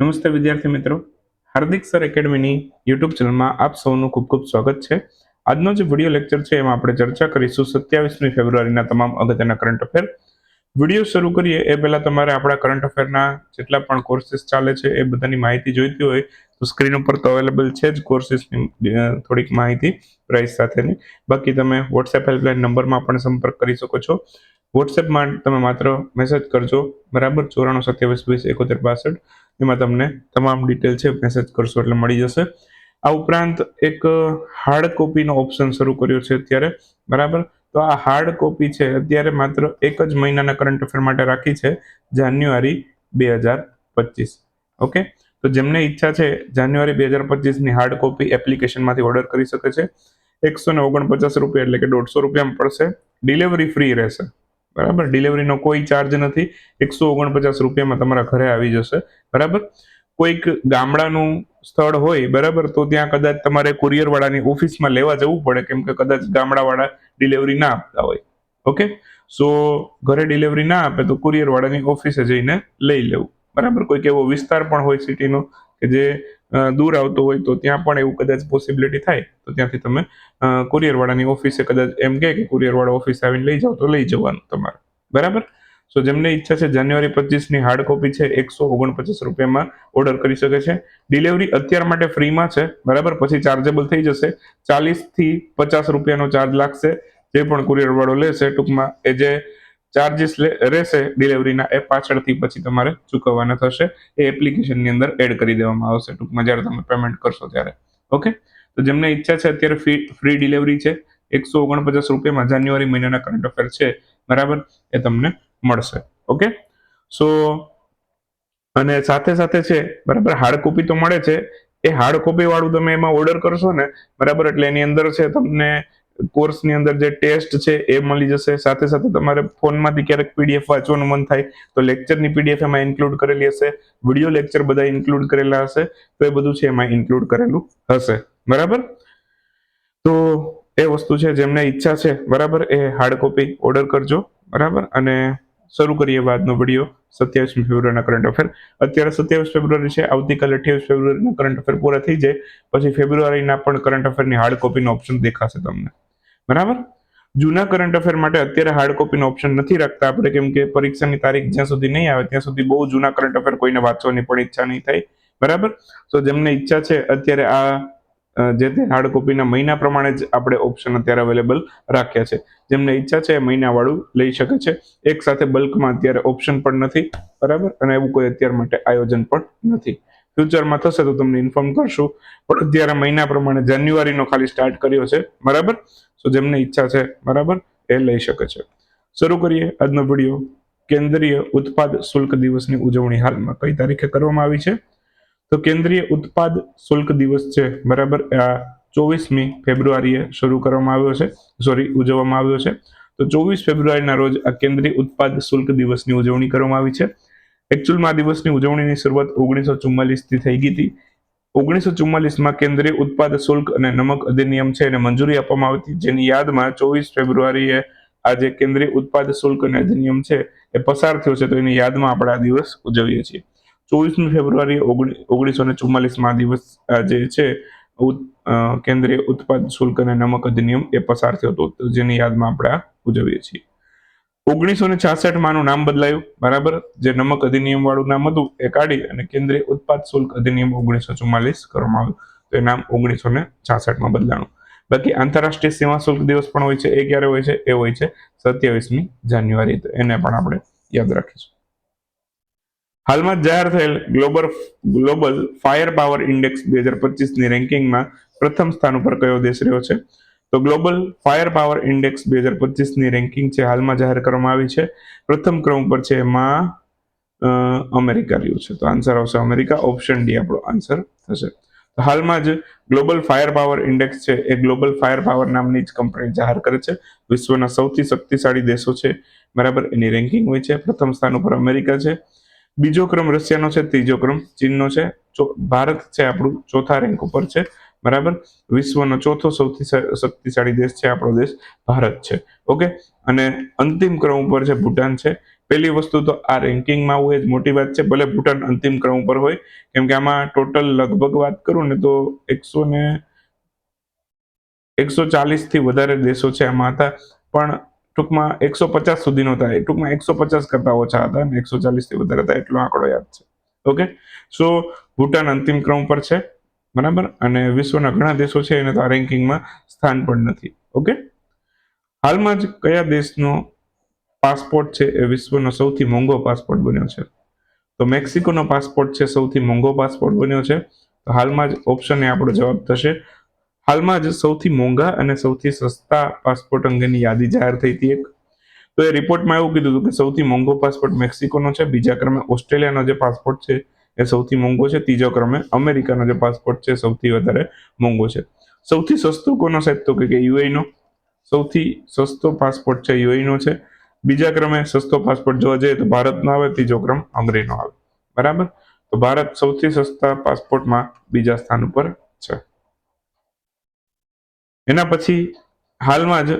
નમસ્તે વિદ્યાર્થી મિત્રો. હાર્દિક સર એકેડમીની યુટ્યુબ ચેનલમાં આપ સૌનું ખૂબ ખૂબ સ્વાગત છે. આજનો જે વીડિયો લેક્ચર છે એમાં આપણે ચર્ચા કરીશું સત્યાવીસમી ફેબ્રુઆરીના તમામ અગત્યના કરંટ અફેર. વીડિયો શરૂ કરીએ એ પહેલા તમારે આપણા કરંટ અફેરના જેટલા પણ કોર્સીસ ચાલે છે એ બધાની માહિતી જોઈતી હોય તો સ્ક્રીન ઉપર તો અવેલેબલ છે જ કોર્સીસની થોડીક માહિતી પ્રાઇસ સાથેની. બાકી તમે વોટ્સએપ હેલ્પલાઇન નંબરમાં પણ સંપર્ક કરી શકો છો. વોટ્સએપમાં તમે માત્ર મેસેજ કરજો. બરાબર? ચોરાણું સત્યાવીસ, વીસ, એકોતેર, બાસઠ. એમાં તમને તમામ ડિટેલ છે મેસેજ કરશો એટલે મળી જશે. આ ઉપરાંત એક હાર્ડ કોપીનો ઓપ્શન શરૂ કર્યો છે અત્યારે. બરાબર? તો આ હાર્ડ કોપી છે, અત્યારે માત્ર એક જ મહિનાના કરંટ અફેર માટે રાખી છે, જાન્યુઆરી બે હજાર પચીસ. ઓકે તો જેમને ઈચ્છા છે, જાન્યુઆરી બે હજાર પચીસની હાર્ડ કોપી એપ્લિકેશનમાંથી ઓર્ડર કરી શકે છે. એકસો ને ઓગણપચાસ રૂપિયા એટલે કે દોઢસો રૂપિયામાં પડશે. ડિલિવરી ફ્રી રહેશે. બરાબર? ડિલિવરીનો કોઈ ચાર્જ નથી. એકસો ઓગણપચાસ રૂપિયામાં તમારા ઘરે આવી જશે. બરાબર? કોઈક ગામડાનું સ્થળ હોય, બરાબર, તો ત્યાં કદાચ તમારે કુરિયરવાળાની ઓફિસમાં લેવા જવું પડે, કેમ કે કદાચ ગામડાવાળા ડિલિવરી ના આપતા હોય. ઓકે? સો, ઘરે ડિલિવરી ના આપે, તો કુરિયરવાળાની ઓફિસે જઈને લઈ લેવું. બરાબર? કોઈક એવો વિસ્તાર પણ હોય સિટીનો કે જે દૂર આવતો હોય તો ત્યાં પણ એવું કદાચ પોસિબિલિટી થાય. તો ત્યાંથી તમે કુરિયરવાળાની ઓફિસે કદાચ એમ કહે કે કુરિયરવાળા ઓફિસ આવીને લઈ જાઓ તો લઈ જવાનું તમારે. બરાબર? સો જેમને ઈચ્છા છે જાન્યુઆરી પચીસની હાર્ડ કોપી છે, એકસો ઓગણપચાસ રૂપિયામાં ઓર્ડર કરી શકે છે. ડિલિવરી અત્યાર માટે ફ્રીમાં છે, બરાબર? પછી ચાર્જેબલ થઈ જશે. ચાલીસથી પચાસ રૂપિયાનો ચાર્જ લાગશે. જે પણ કુરિયરવાળો લેશે ટૂંકમાં, એ જે ચાર્જીસ રહેશે. ડિલિવરીના એ પાછળથી પછી તમારે ચૂકવવાના થશે. એ એપ્લિકેશનની અંદર એડ કરી દેવામાં આવશે. ટૂંકમાં જ્યારે તમે પેમેન્ટ કરશો ત્યારે. ઓકે તો જેમને ઈચ્છા છે, અત્યારે ફ્રી ફ્રી ડિલિવરી છે. એકસો ઓગણપચાસ રૂપિયામાં જાન્યુઆરી મહિનાના કરંટ અફેર છે. બરાબર? એ તમને મળશે. ઓકે સો અને સાથે સાથે છે, બરાબર હાર્ડ કોપી તો મળે છે. એ હાર્ડ કોપી વાળું તમે એમાં ઓર્ડર કરશો ને, બરાબર, એટલે એની અંદર છે તમને કોર્સની અંદર જે ટેસ્ટ છે એ મળી જશે. સાથે સાથે તમારે ફોનમાંથી ક્યારેક પીડીએફ વાંચવાનું મન થાય તો લેક્ચરની પીડીએફ એમાં ઇન્ક્લુડ કરેલી હશે. વીડિયો લેક્ચર બધા ઇન્ક્લુડ કરેલા હશે. તો એ બધું છે એમાં ઇન્ક્લુડ કરેલું હશે. બરાબર? તો એ વસ્તુ છે જેમને ઈચ્છા છે, બરાબર, એ હાર્ડ કોપી ઓર્ડર કરજો. બરાબર? અને શરૂ કરીએ બાદનો વીડિયો. સત્યાવીસમી ફેબ્રુઆરીના કરંટ અફેર અત્યારે સત્યાવીસ ફેબ્રુઆરી છે. આવતીકાલે અઠ્યાવીસ ફેબ્રુઆરીના કરંટ અફેર પૂરા થઈ જાય. પછી ફેબ્રુઆરીના પણ કરંટ અફેરની હાર્ડ કોપીનો ઓપ્શન દેખાશે તમને. બરાબર? જૂના કરંટ અફેર માટે અત્યારે હાર્ડ કોપીનો ઓપ્શન નથી રાખતા આપણે, કેમ કે પરીક્ષાની તારીખ જ્યાં સુધી નહીં આવે, ત્યાં સુધી બહુ જૂના કરંટ અફેર કોઈને વાંચવાની પણ ઈચ્છા નહીં થાય, બરાબર? તો જેમને ઈચ્છા છે, અત્યારે આ જે તે હાર્ડ કોપીના મહિના પ્રમાણે જ આપણે ઓપ્શન અત્યારે અવેલેબલ રાખ્યા છે. જેમને ઈચ્છા છે એ મહિનાવાળું લઈ શકે છે. એક સાથે બલ્કમાં અત્યારે ઓપ્શન પણ નથી, બરાબર? અને એવું કોઈ અત્યાર માટે આયોજન પણ નથી. ફ્યુચરમાં થશે તો તમને ઇન્ફોર્મ કરશું. પણ અત્યારે મહિના પ્રમાણે જાન્યુઆરીનો ખાલી સ્ટાર્ટ કર્યો છે, બરાબર? સો જેમને ઈચ્છા છે, બરાબર, એ લઈ શકે છે. શરૂ કરીએ આજનો વીડિયો. કેન્દ્રીય ઉત્પાદ શુલ્ક દિવસની ઉજવણી હાલમાં કઈ તારીખે કરવામાં આવી છે? તો કેન્દ્રીય ઉત્પાદ શુલ્ક દિવસ છે, બરાબર, આ ચોવીસમી ફેબ્રુઆરીએ શરૂ કરવામાં આવ્યો છે, સોરી, ઉજવવામાં આવ્યો છે. તો ચોવીસ ફેબ્રુઆરીના રોજ આ કેન્દ્રીય ઉત્પાદ શુલ્ક દિવસની ઉજવણી કરવામાં આવી છે. એકચ્યુઅલમાં આ દિવસની ઉજવણીની શરૂઆત ઓગણીસો ચુમ્માલીસથી થઈ ગઈ હતી. ઓગણીસો ચુમ્માલીસમાં કેન્દ્રીય ઉત્પાદ શુલ્ક અને નમક અધિનિયમ છે એને મંજૂરી આપવામાં આવી હતી. જેની યાદમાં ચોવીસ ફેબ્રુઆરીએ આ જે કેન્દ્રીય ઉત્પાદ શુલ્ક અને અધિનિયમ છે એ પસાર થયો છે તો એની યાદમાં આપણે આ દિવસ ઉજવીએ છીએ. ચોવીસમી ફેબ્રુઆરી ઓગણીસો ને ચુમ્માલીસમાં દિવસ જે છે કેન્દ્રીય ઉત્પાદ શુલ્ક અને નમક અધિનિયમ એ પસાર થયો હતો. જેની યાદમાં આપણે ઉજવીએ છીએ. ઓગણીસો ને છાસઠમાં નામ બદલાયું, બરાબર? જે નમક અધિનિયમ વાળું નામ હતું, એ કાઢી અને કેન્દ્રીય ઉત્પાદ શુલ્ક અધિનિયમ ઓગણીસો ચુમ્માલીસ કરવામાં આવ્યું. તો એ નામ ઓગણીસો ને છાસઠમાં બદલાણું. બાકી આંતરરાષ્ટ્રીય સીમા શુલ્ક દિવસ પણ હોય છે, એ ક્યારે હોય છે? એ હોય છે સત્યાવીસમી જાન્યુઆરી. તો એને પણ આપણે યાદ રાખીશું. હાલમાં જાહેર થયેલ global global fire power index બે હજાર પચીસની રેન્કિંગમાં પ્રથમ સ્થાન ઉપર કયો દેશ રહ્યો છે? તો ગ્લોબલ ફાયર પાવર ઇન્ડેક્સ બે હજાર પચીસની રેન્કિંગ છે, હાલમાં જાહેર કરવામાં આવી છે. પ્રથમ ક્રમ ઉપર છે એમાં અમેરિકા રહ્યું છે. તો આન્સર આવશે અમેરિકા ઓપ્શન ડી આપણો આન્સર થશે. હાલમાં જ ગ્લોબલ ફાયર પાવર ઇન્ડેક્સ છે, એ ગ્લોબલ ફાયર પાવર નામની જ કંપની જાહેર કરે છે. વિશ્વના સૌથી શક્તિશાળી દેશો છે, બરાબર, એની રેન્કિંગ હોય છે. પ્રથમ સ્થાન ઉપર અમેરિકા છે. બીજો ક્રમ રશિયાનો છે, ત્રીજો ક્રમ ચીનનો છે. ભારત છે આપણું ચોથા રેન્ક ઉપર છે. બરાબર? વિશ્વનો ચોથો સૌથી શક્તિશાળી દેશ છે, આપણો દેશ ભારત છે. ઓકે? અને અંતિમ ક્રમ ઉપર છે ભૂટાન છે. પહેલી વસ્તુ તો આ રેન્કિંગમાં એ જ મોટી વાત છે, ભલે ભૂટાન અંતિમ ક્રમ ઉપર હોય, કેમ કે આમાં ટોટલ લગભગ વાત કરું ને તો એકસો ને એકસો ચાલીસથી વધારે દેશો છે આમાં હતા, પણ ટૂંકમાં એકસો પચાસ સુધીનો થાય. ટૂંકમાં એકસો પચાસ કરતા ઓછા હતા અને એકસો ચાલીસથી વધારે હતા, એટલો આંકડો યાદ છે. ઓકે? સો, ભૂટાન અંતિમ ક્રમ પર છે. બરાબર? અને વિશ્વના ઘણા દેશો છે, એને તો આ રેન્કિંગમાં સ્થાન પણ નથી. ઓકે? હાલમાં જ કયા દેશનો પાસપોર્ટ છે એ વિશ્વનો સૌથી મોંઘો પાસપોર્ટ બન્યો છે? તો મેક્સિકોનો પાસપોર્ટ છે, સૌથી મોંઘો પાસપોર્ટ બન્યો છે. તો હાલમાં જ ઓપ્શન એ આપણો જવાબ થશે. હાલમાં જ સૌથી મોંઘા અને સૌથી સસ્તા પાસપોર્ટ અંગેની યાદી જાહેર થઈ હતી એક. તો એ રિપોર્ટમાં એવું કીધું હતું કે સૌથી મોંઘો પાસપોર્ટ મેક્સિકોનો છે, બીજા ક્રમે ઓસ્ટ્રેલિયાનો જે પાસપોર્ટ છે એ સૌથી મોંઘો છે. ત્રીજો ક્રમે અમેરિકાનો જે પાસપોર્ટ છે સૌથી વધારે મોંઘો છે. સૌથી સસ્તો કોનો સાહેબ તો કે યુએઈનો? સૌથી સસ્તો પાસપોર્ટ છે યુએઈનો છે. બીજા ક્રમે સસ્તો પાસપોર્ટ જોવા જઈએ તો ભારતનો આવે, ત્રીજો ક્રમ હંગરીનો આવે. બરાબર? તો ભારત સૌથી સસ્તા પાસપોર્ટમાં બીજા સ્થાન ઉપર છે. એના પછી હાલમાં જ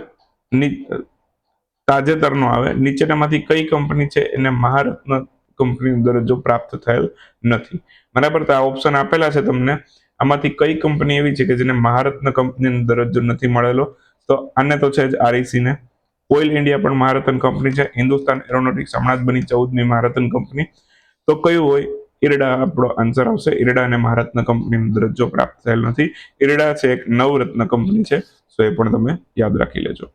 તાજેતરનો આવે. નીચેનામાંથી કઈ કંપની છે? એને મહારત્ન કંપનીનો દરજ્જો પ્રાપ્ત થયેલ નથી. બરાબર? તો આ ઓપ્શન આપેલા છે તમને. આમાંથી કઈ કંપની એવી છે કે જેને મહારત્ન કંપનીનો દરજ્જો નથી મળેલો? તો આને તો છે જ આરઈસી ને. ઓઇલ ઇન્ડિયા પણ મહારત્ન કંપની છે. હિન્દુસ્તાન એરોનોટિક્સ હમણાં જ બની ચૌદમી મહારત્ન કંપની તો કયું હોય? ઈરડા આપણો આન્સર આવશે. ઈરડા અને મહારત્ન કંપનીનો દરજ્જો પ્રાપ્ત થયેલ નથી. ઈરડા છે એક નવરત્ન કંપની છે. સો એ પણ તમે યાદ રાખી લેજો.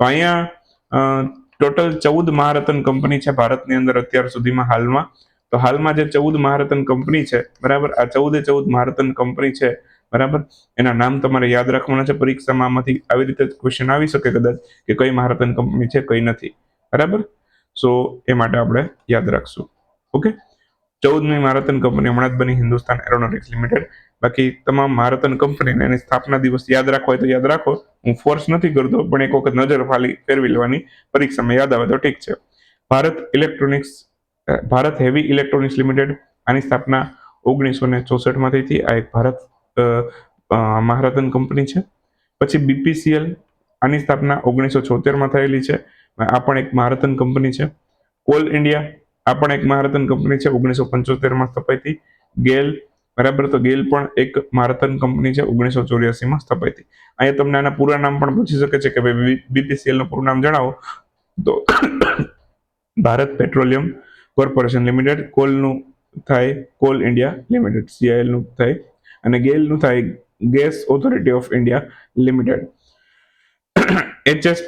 તો અહીંયા ટોટલ ચૌદ મહારતન કંપની છે ભારતની અંદર અત્યાર સુધીમાં હાલમાં. તો હાલમાં જે ચૌદ મહારતન કંપની છે, બરાબર? આ ચૌદે ચૌદ મહારતન કંપની છે, બરાબર? એના નામ તમારે યાદ રાખવાના છે. પરીક્ષામાં આમાંથી આવી રીતે ક્વેશ્ચન આવી શકે કદાચ કે કઈ મહારતન કંપની છે, કઈ નથી. બરાબર? સો એ માટે આપણે યાદ રાખશું. ઓકે ચૌદમી મહારતન કંપની હમણાં જ બની હિન્દુસ્તાન એરોનોટિક્સ લિમિટેડ. બાકી તમામ મહારત્ન કંપનીને એની સ્થાપના દિવસ યાદ રાખો તો યાદ રાખો. હું ફોર્સ નથી કરતો પણ એક વખત નજર ફાલી ફેરવી લેવાની પરીક્ષામાં યાદ આવે તો ઠીક છે. Bharat electronics Bharat heavy electronics limited આની સ્થાપના ઓગણીસો ને ચોસઠમાં થઈ. હતી આ એક ભારત અ, કંપની છે. પછી બીપીસીએલ આની સ્થાપના ઓગણીસો છોતેરમાં થયેલી છે. આ પણ એક મહારતન કંપની છે. કોલ ઇન્ડિયા આ પણ એક મહારતન કંપની છે. ઓગણીસો પંચોતેરમાં સ્થપાઈ હતી. ગેલ બરાબર? તો ગેલ પણ એક મહારત્ન કંપની છે, ઓગણીસો ચોર્યાસીમાં સ્થપાઈ હતી. અહીંયા તમને આના પૂરા નામ પણ પૂછી શકે છે કે ભાઈ બીપીસીએલનું પૂરું નામ જણાવો. તો ભારત પેટ્રોલિયમ કોર્પોરેશન લિમિટેડ, કોલનું થાય કોલ ઇન્ડિયા લિમિટેડ સીઆઈએલનું થાય. અને ગેલનું થાય gas authority of India limited. HS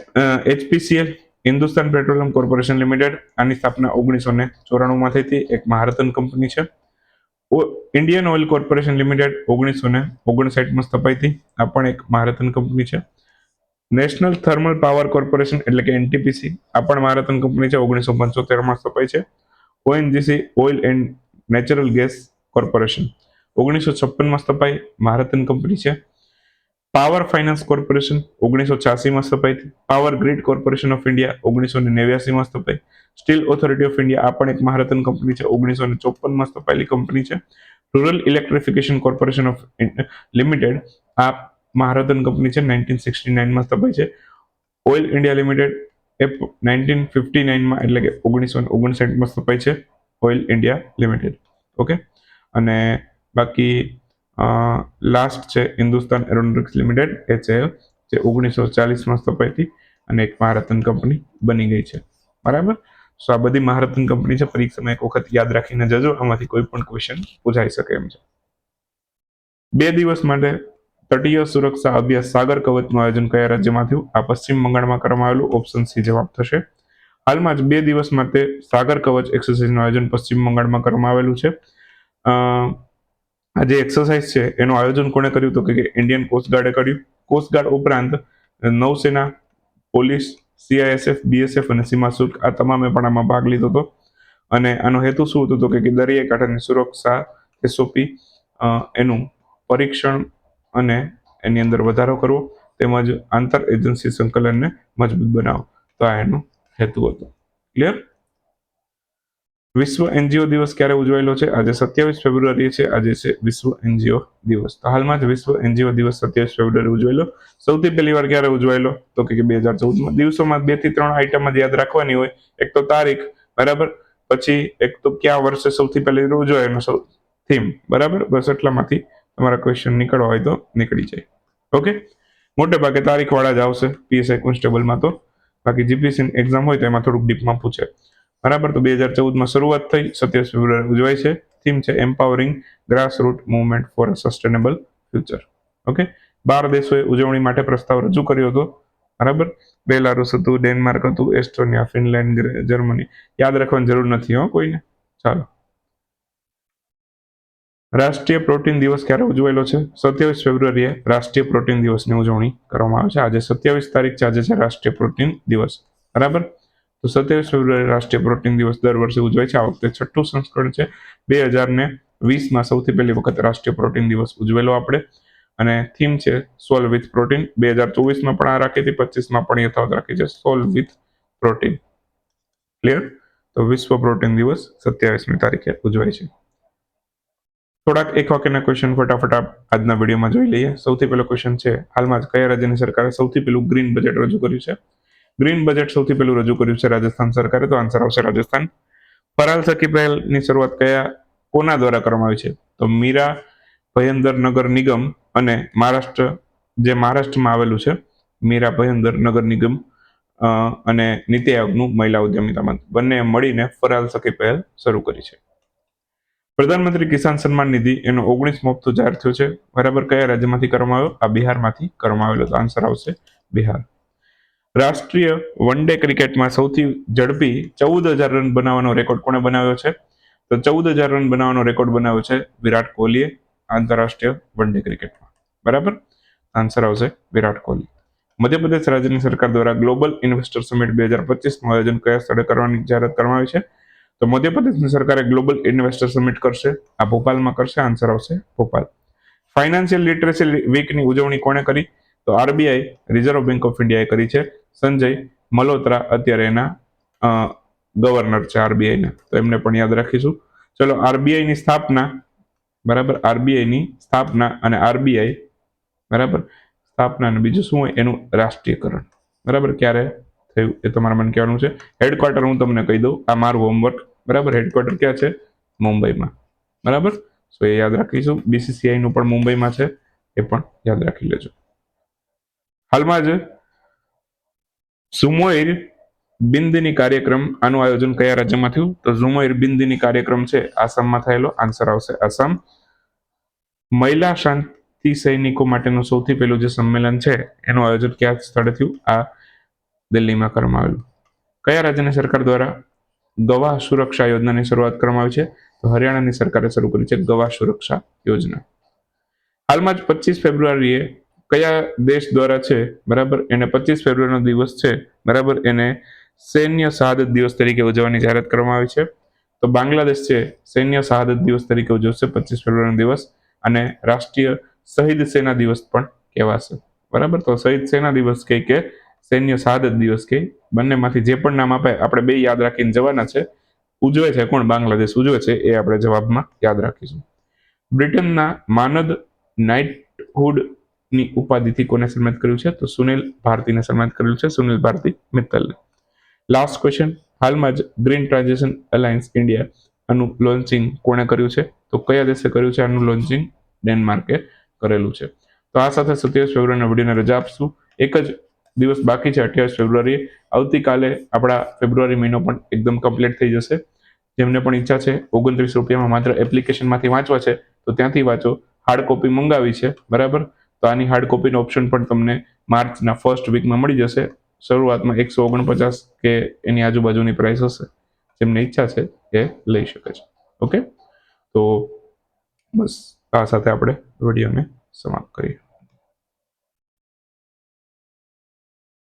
HPCL Hindustan petroleum corporation limited, આની સ્થાપના ઓગણીસો ને ચોરાણુંમાં થઈ હતી. એક મહારતન કંપની છે. ઇન્ડિયન ઓઇલ કોર્પોરેશન લિમિટેડ ઓગણીસો ને ઓગણસાઠમાં સ્થપાઈ હતી. આ પણ એક મહારત્ન કંપની છે. નેશનલ થર્મલ પાવર કોર્પોરેશન એટલે કે એનટીપીસી આ પણ મહારત્ન કંપની છે, ઓગણીસો પંચોતેરમાં સ્થપાઈ છે. ONGC oil and natural gas corporation ઓગણીસો છપ્પનમાં સ્થપાઈ મહારત્ન કંપની છે. પાવર ફાઇનાન્સ કોર્પોરેશન ઓગણીસો છ્યાસીમાં સ્થપાઈ power grid corporation of India ઓગણીસો ને નેવ્યાસીમાં સ્થપાઈ. સ્ટીલ ઓથોરિટી ઓફ ઇન્ડિયા આ પણ એક મહારતન કંપની છે. ઓગણીસો ને ચોપનમાં સ્થપાયેલી કંપની છે. Rural electrification corporation of limited આ મહારતન કંપની છે. નાઇન્ટીન સિક્સટી નાઇનમાં સ્થપાઈ છે. ઓઇલ ઇન્ડિયા લિમિટેડ એ નાઇન્ટીન ફિફ્ટી નાઇનમાં એટલે કે ઓગણીસો ને ઓગણસાઠમાં સ્થપાઈ છે. ઓઇલ ઇન્ડિયા લિમિટેડ ઓકે અને બાકી લાસ્ટ છે હિન્દુસ્તાન એરોનોટિક્સ લિમિટેડ એચએએલ જે ઓગણીસો ચાલીસમાં સ્થપાઈ હતી અને એક મહારત્ન કંપની બની ગઈ છે. બરાબર? સો આ બધી મહારત્ન કંપની છે પરીક્ષામાં એક વખત યાદ રાખીને જજો, આમાંથી કોઈ પણ ક્વેશ્ચન પૂછાઈ શકે એમ છે. બે દિવસ માટે તટીય સુરક્ષા અભ્યાસ સાગર કવચનું આયોજન કયા રાજ્યમાં થયું? આ પશ્ચિમ બંગાળમાં કરવામાં આવેલું ઓપ્શન સી જવાબ થશે. હાલમાં જ બે દિવસ માટે સાગર કવચ એક્સરસાઇઝનું આયોજન પશ્ચિમ બંગાળમાં કરવામાં આવેલું છે. આ જે એક્સરસાઇઝ છે, એનું આયોજન કોણે કર્યું તો કે ઇન્ડિયન કોસ્ટગાર્ડે કર્યું. કોસ્ટગાર્ડ ઉપરાંત નૌસેના, પોલીસ સીઆઈએસએફ બીએસએફ અને સીમા શુલ્ક, આ તમામે પણ આમાં ભાગ લીધો હતો. અને આનો હેતુ શું હતો તો કે દરિયાઈ કાંઠાની સુરક્ષા એસઓપી એનું પરીક્ષણ અને એની અંદર વધારો કરવો તેમજ આંતર એજન્સી સંકલનને મજબૂત બનાવો. તો આ એનો હેતુ હતો. ક્લિયર વિશ્વ એનજીઓ દિવસ ક્યારે ઉજવાયેલો છે? આજે સત્યાવીસ ફેબ્રુઆરી છે, આજે છે વિશ્વ એનજીઓ દિવસ. તો હાલમાં જ વિશ્વ એનજીઓ દિવસ સત્યાવીસ ફેબ્રુઆરી ઉજવાયેલો. સૌથી પહેલી વાર ક્યારે ઉજવાયેલો? તો કે બે હજાર ચૌદમાં. દિવસોમાં બેથી ત્રણ આઈટમ જ યાદ રાખવાની હોય. એક તો તારીખ, બરાબર? પછી એક તો કયા વર્ષે સૌથી પહેલી ઉજવાય એનો સૌ થીમ બરાબર? બસ એટલામાંથી તમારા ક્વેશ્ચન નીકળવા હોય તો નીકળી જાય. ઓકે મોટે ભાગે તારીખ વાળા જ આવશે પીએસઆઈ કોન્સ્ટેબલમાં તો. બાકી જીપીસી એક્ઝામ હોય તો એમાં થોડુંક ડીપમાં પૂછે. બરાબર? તો બે હજાર ચૌદમાં શરૂઆત થઈ, સત્યાવીસ ફેબ્રુઆરી ઉજવાય છે. થીમ છે empowering grass root movement for a sustainable future okay બાર દેશોએ ઉજવણી માટે પ્રસ્તાવ રજૂ કર્યો હતો. બરાબર? બેલારુસ હતું, ડેનમાર્ક હતું, એસ્ટોનિયા, ફિનલેન્ડ જર્મની. યાદ રાખવાની જરૂર નથી, હો, કોઈને. ચાલો. રાષ્ટ્રીય પ્રોટીન દિવસ ક્યારે ઉજવાયેલો છે? સત્યાવીસ ફેબ્રુઆરીએ રાષ્ટ્રીય પ્રોટીન દિવસની ઉજવણી કરવામાં આવે છે. આજે સત્યાવીસ તારીખ છે, આજે છે રાષ્ટ્રીય પ્રોટીન દિવસ. બરાબર? તો સત્યાવીસ ફેબ્રુઆરી રાષ્ટ્રીય પ્રોટીન દિવસ દર વર્ષે ઉજવાય છે. આ વખતે છઠ્ઠું સંસ્કરણ છે. બે હજાર ને વીસમાં સૌથી પહેલી વખત રાષ્ટ્રીય પ્રોટીન દિવસ ઉજવેલો આપણે. અને થીમ છે સોલ વિથ પ્રોટીન. બે હજાર ચોવીસમાં પણ આ રાખી હતી. પચીસમાં પણ યથાવત રાખી છે. Soul with protein. ક્લિયર? તો વિશ્વ પ્રોટીન દિવસ સત્યાવીસમી તારીખે ઉજવાય છે. થોડાક એક વાક્યના ક્વેશ્ચન ફટાફટ આજના વિડીયોમાં જોઈ લઈએ. સૌથી પહેલો ક્વેશ્ચન છે, હાલમાં જ કયા રાજ્યની સરકારે સૌથી પહેલું ગ્રીન બજેટ રજૂ કર્યું છે? ગ્રીન બજેટ સૌથી પહેલું રજૂ કર્યું છે રાજસ્થાન સરકારે. તો આન્સર આવશે રાજસ્થાન. પરાલ સખી પહેલની શરૂઆત કયા, કોના દ્વારા કરવામાં આવી છે? તો મીરા ભયંદર નગર નિગમ અને મહારાષ્ટ્ર, જે મહારાષ્ટ્રમાં આવેલું છે, મીરા ભયંદર નગર નિગમ અને નીતિ આયોગનું મહિલા ઉદ્યમિતા બંને મળીને ફરાલ સખી પહેલ શરૂ કરી છે. પ્રધાનમંત્રી કિસાન સન્માન નિધિ એનો ઓગણીસમો હપ્તો જાહેર થયો છે. બરાબર કયા રાજ્યમાંથી કરવામાં આવ્યો? આ બિહારમાંથી કરવામાં આવેલો. તો આન્સર આવશે બિહાર. રાષ્ટ્રીય વન ડે ક્રિકેટમાં સૌથી ઝડપી ચૌદ હજાર રન બનાવવાનો રેકોર્ડ કોણે બનાવ્યો છે? તો ચૌદ હજાર રન બનાવવાનો રેકોર્ડ બનાવ્યો છે વિરાટ કોહલીએ આંતરરાષ્ટ્રીય વન ડે ક્રિકેટમાં. બરાબર? આન્સર આવશે વિરાટ કોહલી. મધ્યપ્રદેશ રાજ્યની સરકાર દ્વારા ગ્લોબલ ઇન્વેસ્ટર સમિટ બે હજાર પચીસનું આયોજન કયા સ્થળે કરવાની જાહેરાત કરવામાં આવી છે? તો મધ્યપ્રદેશની સરકારે ગ્લોબલ ઇન્વેસ્ટર સમિટ કરશે. આ ભોપાલમાં કરશે. આન્સર આવશે ભોપાલ. ફાઇનાન્શિયલ લિટરેસી વીકની ઉજવણી કોણે કરી? તો આરબીઆઈ રિઝર્વ બેંક ઓફ ઇન્ડિયાએ કરી છે. સંજય મલોત્રા અત્યારે એના ગવર્નર છે આરબીઆઈના તો એમને પણ યાદ રાખીશું. ચલો આરબીઆઈની સ્થાપના, બરાબર? આરબીઆઈની સ્થાપના અને આરબીઆઈ, બરાબર? સ્થાપના અને બીજું શું હોય? એનું રાષ્ટ્રીયકરણ. બરાબર? ક્યારે થયું એ તમારે મને કહેવાનું છે. હેડક્વાર્ટર હું તમને કહી દઉં. આ મારું હોમવર્ક બરાબર? હેડક્વાર્ટર ક્યાં છે? મુંબઈમાં. બરાબર? સો એ યાદ રાખીશું. બીસીસીઆઈનું પણ મુંબઈમાં છે. એ પણ યાદ રાખી લેજો. હાલમાં જ સુમોઈર બિંદની કાર્યક્રમ આનું આયોજન કયા રાજ્યમાં થયું? તો ઝુમોઈર બિંદની કાર્યક્રમ છે, આસામમાં થયેલો. આન્સર આવશે આસામ. મહિલા શાંતિ સૈનિકો માટેનું સૌથી પહેલું જે સંમેલન છે, એનું આયોજન કયા સ્થળે થયું? આ દિલ્હીમાં કરવામાં આવેલું. કયા રાજ્યની સરકાર દ્વારા ગવાહ સુરક્ષા યોજનાની શરૂઆત કરવામાં આવી છે? તો હરિયાણાની સરકારે શરૂ કરી છે ગવાહ સુરક્ષા યોજના. હાલમાં જ પચીસ ફેબ્રુઆરીએ કયા દેશ દ્વારા છે? બરાબર? એને પચીસ ફેબ્રુઆરીનો દિવસ છે. બરાબર? એને સૈન્ય શહાદત દિવસ તરીકે ઉજવવાની જાહેરાત કરવામાં આવી છે. તો બાંગ્લાદેશ છે. સૈન્ય શહાદત દિવસ તરીકે ઉજવશે પચીસ ફેબ્રુઆરીનો દિવસ. અને રાષ્ટ્રીય શહીદ સેના દિવસ પણ કહેવાશે. બરાબર? તો શહીદ સેના દિવસ કહે કે સૈન્ય શહાદત દિવસ કહે બંનેમાંથી જે પણ નામ આપે, આપણે બે યાદ રાખીને જવાના છે. ઉજવે છે કોણ? બાંગ્લાદેશ ઉજવે છે એ આપણે જવાબમાં યાદ રાખીશું. બ્રિટનના માનદ નાઇટહુડ ની ઉપાધિથી કોને સન્માનિત કર્યું છે? તો સુનિલ ભારતીને સન્માનિત કર્યું છે. સુનિલ ભારતી મિત્તલને. લાસ્ટ ક્વેશ્ચન હાલમાં જ ગ્રીન ટ્રાન્ઝેક્શન અલાયન્સ ઇન્ડિયા આનું લોન્ચિંગ કોણે કર્યું છે? તો કયા દેશે કર્યું છે? આનું લોન્ચિંગ ડેનમાર્કે કરેલું છે. તો આ સાથે સત્યાવીસ ફેબ્રુઆરીના વિડીયોને રજા આપશું. એક જ દિવસ બાકી છે, અઠ્યાવીસ ફેબ્રુઆરીએ. આવતીકાલે આપણા ફેબ્રુઆરી મહિનો પણ એકદમ કમ્પ્લીટ થઈ જશે. જેમને પણ ઈચ્છા છે, ઓગણત્રીસ રૂપિયામાં માત્ર એપ્લિકેશનમાંથી વાંચવા છે, તો ત્યાંથી વાંચો. હાર્ડ કોપી મંગાવી છે, બરાબર? તો આની હાર્ડ કોપીનો ઓપ્શન પણ તમને માર્ચના ફર્સ્ટ વીકમાં મળી જશે. શરૂઆતમાં એકસો ઓગણપચાસ કે એની આજુબાજુની પ્રાઇસ હશે. જેમને ઈચ્છા છે એ લઈ શકે છે. ઓકે તો બસ, આ સાથે આપણે વિડીયોને સમાપ્ત કરીએ.